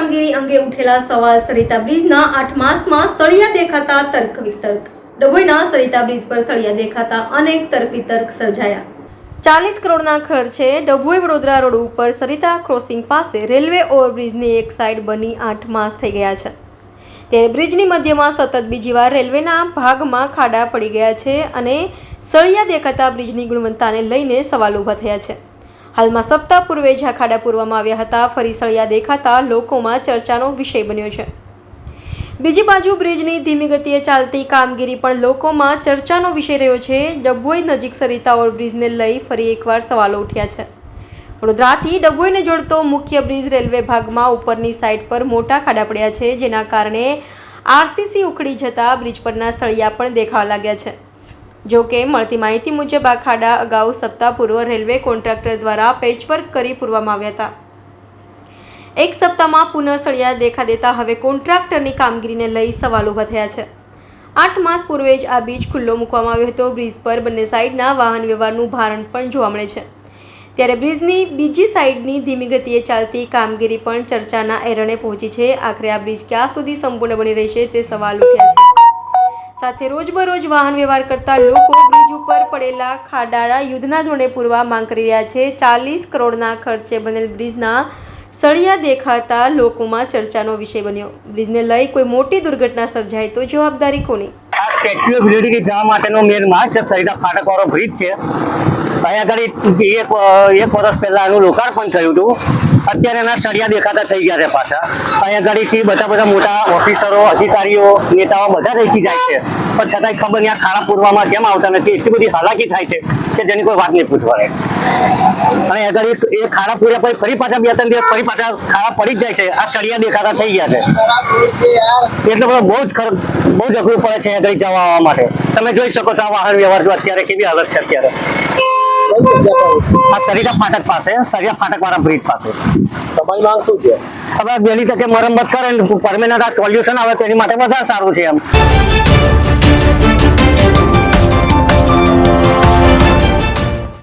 અંગે ઉઠેલા સવાલ સરિતા બ્રિજના આઠ માસમાં સળિયા દેખાતા તર્ક વિતર્ક. ડભોઈના સરિતા બ્રિજ પર સળિયા દેખાતા અનેક તર્ક વિતર્ક સર્જાયા. ચાલીસ કરોડના ખર્ચે ડભોઈ વડોદરા રોડ ઉપર સરિતા ક્રોસિંગ પાસે રેલવે ઓવરબ્રિજની એક સાઈડ બની આઠ માસ થઈ ગયા છે. ત્યારે બ્રિજની મધ્યમાં સતત બીજી વાર રેલવેના ભાગમાં ખાડા પડી ગયા છે અને સળિયા દેખાતા બ્રિજની ગુણવત્તાને લઈને સવાલ ઊભા થયા છે. હાલમાં સપ્તાહ પૂર્વે જ્યાં ખાડા પૂરવામાં આવ્યા હતા. ફરી સળિયા દેખાતા લોકોમાં ચર્ચાનો વિષય બન્યો છે. બીજી બાજુ બ્રિજની ધીમી ગતિએ ચાલતી કામગીરી પણ લોકોમાં ચર્ચાનો વિષય રહ્યો છે. ડભોઈ નજીક સરિતા ઓવરબ્રિજને લઈ ફરી એકવાર સવાલો ઉઠ્યા છે. વડોદરાથી ડભોઈને જોડતો મુખ્ય બ્રિજ રેલવે ભાગમાં ઉપરની સાઈડ પર મોટા ખાડા પડ્યા છે, જેના કારણે આરસીસી ઉખડી જતા બ્રિજ પરના સળિયા પણ દેખાવા લાગ્યા છે. જો કે મળતી માહિતી મુજબ આ ખાડા અગાઉ સપ્તાહ પૂર્વ રેલવે કોન્ટ્રાક્ટર દ્વારા પેચવર્ક કરી પૂરવામાં આવ્યા હતા. એક સપ્તાહમાં પુનઃ સળિયા દેખા દેતા હવે કોન્ટ્રાક્ટરની કામગીરીને લઈ સવાલ ઊભા થયા છે. આઠ માસ પૂર્વે જ આ બીચ ખુલ્લો મૂકવામાં આવ્યો હતો. બ્રિજ પર બંને સાઈડના વાહન વ્યવહારનું ભારણ પણ જોવા મળે છે. ત્યારે બ્રિજની બીજી સાઈડની ધીમી ગતિએ ચાલતી કામગીરી પણ ચર્ચાના એરણે પહોંચી છે. આખરે આ બ્રિજ ક્યાં સુધી સંપૂર્ણ બની રહેશે તે સવાલ ઉઠ્યા છે. સાથે રોજબરોજ વાહન વ્યવહાર કરતા લોકો બ્રિજ ઉપર પડેલા ખાડાળા યુદ્ધના ધોરણે પૂરવા માંગ કરી રહ્યા છે. ચાલીસ કરોડના ખર્ચે બનેલ બ્રિજના સળિયા દેખાતા લોકોમાં ચર્ચાનો વિષય બન્યો. બ્રિજને લઈ કોઈ મોટી દુર્ઘટના સર્જાય તો જવાબદારી કોની? સ્ટેચ્યુ ઓફ યુનિટી જવા માટેનો મેન માર્ગ છે સરિતા ફાટક વાળો બ્રિજ છે. અહીંયા આગળ એક એક વર્ષ પહેલા એનું લોકાર્પણ થયું હતું. અત્યારે એના સળિયા દેખાતા થઈ ગયા છે પાછા. અહીંયા આગળથી બધા બધા મોટા ઓફિસરો, અધિકારીઓ, નેતાઓ બધા રહી જાય છે. પણ છતાંય ખબર નહીં આ ખાડા પૂરવામાં કેમ આવતા નથી. એટલી બધી હાલાકી થાય છે કે જેની કોઈ વાત નહીં પૂછવા અને આગળ એ ખાડા પૂર્યા પછી ફરી પાછા બે ત્રણ દિવસ ફરી પાછા ખાડા પડી જ જાય છે. આ સળિયા દેખાતા થઈ ગયા છે. એટલે બધો બહુ જ ખર બહુ જ અઘરું પડે છે આગળ જવા આવવા માટે. તમે જોઈ શકો છો આ વાહન વ્યવહાર જો અત્યારે કેવી હાલત છે અત્યારે. આ સરિતા ફાટક પાસે સરિતા ફાટક વાળા બ્રિજ પાસે. તમારી માંગ શું છે? હવે વહેલી તકે મરમ્મત કરે પરમેનન્ટ આ સોલ્યુશન આવે તેની માટે વધારે સારું છે એમ.